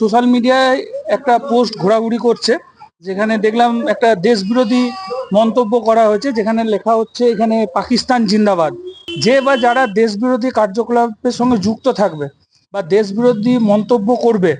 Social মিডিয়ায় একটা post ঘোরাঘুরি করছে, যেখানে দেখলাম একটা দেশবিরোধী মন্তব্য করা হয়েছে, যেখানে লেখা হচ্ছে এখানে পাকিস্তান জিন্দাবাদ। যে বা যারা দেশবিরোধী কার্যকলাপের সঙ্গে যুক্ত থাকবে বা দেশবিরোধী মন্তব্য করবে,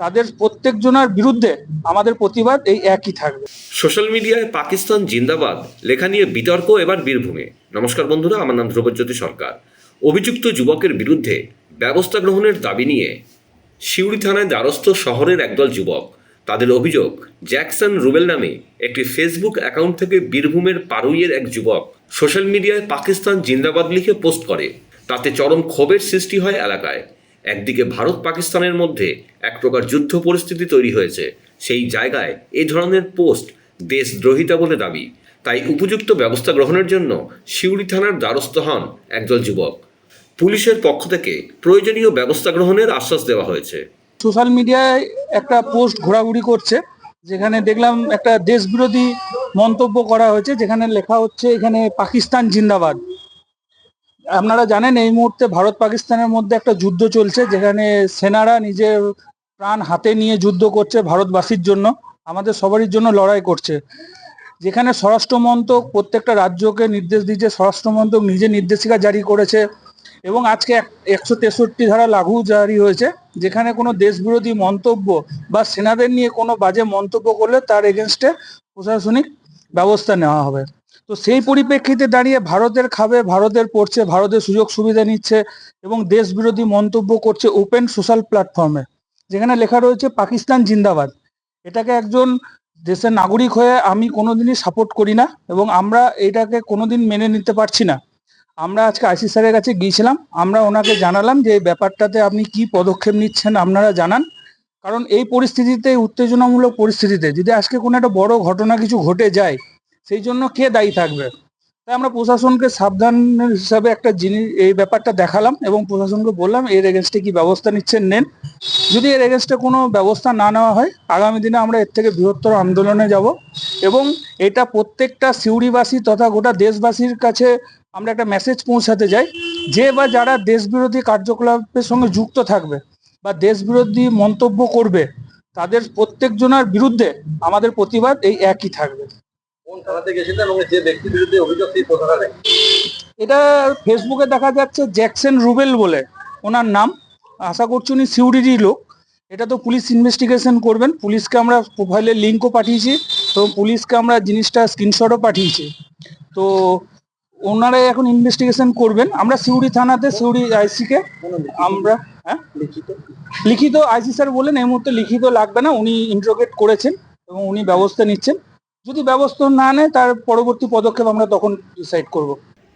তাদের প্রত্যেকজনের বিরুদ্ধে আমাদের প্রতিবাদ এই একই থাকবে। সোশ্যাল মিডিয়ায় পাকিস্তান জিন্দাবাদ, লেখা নিয়ে বিতর্ক এবার বীরভূমে। নমস্কার বন্ধুরা, আমার নাম ধ্রুবজ্যোতি সরকার। অভিযুক্ত যুবকের বিরুদ্ধে ব্যবস্থা গ্রহণের দাবি নিয়ে সিউড়ি থানায় দ্বারস্থ শহরের একদল যুবক। তাদের অভিযোগ, জ্যাকসন রুবেল নামে একটি ফেসবুক অ্যাকাউন্ট থেকে বীরভূমের পারুইয়ের এক যুবক সোশ্যাল মিডিয়ায় পাকিস্তান জিন্দাবাদ লিখে পোস্ট করে। তাতে চরম ক্ষোভের সৃষ্টি হয় এলাকায়। একদিকে ভারত পাকিস্তানের মধ্যে এক প্রকার যুদ্ধ পরিস্থিতি তৈরি হয়েছে, সেই জায়গায় এ ধরনের পোস্ট দেশদ্রোহিতা বলে দাবি। তাই উপযুক্ত ব্যবস্থা গ্রহণের জন্য সিউড়ি থানার দ্বারস্থ হন একদল যুবক। পুলিশের পক্ষ থেকে প্রয়োজনীয় ব্যবস্থা গ্রহণের আশ্বাস দেওয়া হয়েছে। সোশ্যাল মিডিয়ায় একটা পোস্ট ঘোরাঘুরি করছে, যেখানে দেখলাম একটা দেশবিরোধী মন্তব্য করা হয়েছে, যেখানে লেখা হচ্ছে এখানে পাকিস্তান জিন্দাবাদ। আপনারা জানেন এই মুহূর্তে ভারত পাকিস্তানের মধ্যে একটা যুদ্ধ চলছে, যেখানে সেনারা নিজের প্রাণ হাতে নিয়ে যুদ্ধ করছে ভারতবাসীর জন্য, আমাদের সবারই জন্য লড়াই করছে। যেখানে স্বরাষ্ট্র মন্ত্রক প্রত্যেকটা রাজ্যকে নির্দেশ দিচ্ছে স্বরাষ্ট্র মন্ত্রক নিজে নির্দেশিকা জারি করেছে এবং আজকে একশো তেষট্টি ধারা লাঘু জারি হয়েছে, যেখানে কোনো দেশবিরোধী মন্তব্য বা সেনাদের নিয়ে কোনো বাজে মন্তব্য করলে তার এগেনস্টে প্রশাসনিক ব্যবস্থা নেওয়া হবে। তো সেই পরিপ্রেক্ষিতে দাঁড়িয়ে ভারতের খাবে, ভারতের পড়ছে, ভারতের সুযোগ সুবিধা নিচ্ছে এবং দেশবিরোধী মন্তব্য করছে ওপেন সোশ্যাল প্ল্যাটফর্মে যেখানে লেখা রয়েছে পাকিস্তান জিন্দাবাদ। এটাকে একজন দেশের নাগরিক হয়ে আমি কোনোদিনই সাপোর্ট করি না এবং আমরা এটাকে কোনোদিন মেনে নিতে পারছি না। আমরা আজকে আইসি স্যারের কাছে গিয়েছিলাম। আমরা ওনাকে জানালাম যে ব্যাপারটাতে আপনি কি পদক্ষেপ নিচ্ছেন আপনারা জানান। কারণ এই পরিস্থিতিতে, উত্তেজনামূলক পরিস্থিতিতে যদি আজকে কোনো একটা বড় ঘটনা কিছু ঘটে যায়, সেই জন্য কে দায়ী থাকবে? তাই আমরা প্রশাসনকে সাবধান হিসাবে একটা জিনিস, এই ব্যাপারটা দেখালাম এবং প্রশাসনকে বললাম, এর এগেনস্টে কি ব্যবস্থা নিচ্ছেন, নেন। যদি এর এগেনস্টে কোনো ব্যবস্থা না নেওয়া হয়, আগামী দিনে আমরা এর থেকে বৃহত্তর আন্দোলনে যাব। এবং এটা প্রত্যেকটা সিউড়িবাসী তথা গোটা দেশবাসীর কাছে আমরা একটা মেসেজ পৌঁছাতে যাই যে বা যারা দেশবিরোধী কার্যকলাপের সঙ্গে যুক্ত থাকবে বা দেশবিরোধী মন্তব্য করবে তাদের প্রত্যেকজনের বিরুদ্ধে আমাদের প্রতিবাদ এই একই থাকবে। এটা ফেসবুকে দেখা যাচ্ছে জ্যাকসন রুবেল বলে ওনার নাম। আশা করছি উনি সিউড়িরই লোক। এটা তো পুলিশ ইনভেস্টিগেশন করবেন। পুলিশকে আমরা প্রোফাইলের লিঙ্কও পাঠিয়েছি। এবং পুলিশকে আমরা জিনিসটা স্ক্রিনশটও পাঠিয়েছি। তো ওনারাই এখন ইনভেস্টিগেশন করবেন। আমরা সিউড়ি থানাতে, সিউড়ি আইসিকে আমরা হ্যাঁ? লিখিত লিখিত আইসি স্যার বলেন এই মুহূর্তে লিখিত লাগবে না। উনি ইন্টারোগেট করেছেন এবং উনি ব্যবস্থা নিচ্ছেন। যদি ব্যবস্থা না নেয়, তার পরবর্তী পদক্ষেপ আমরা তখন ডিসাইড করব।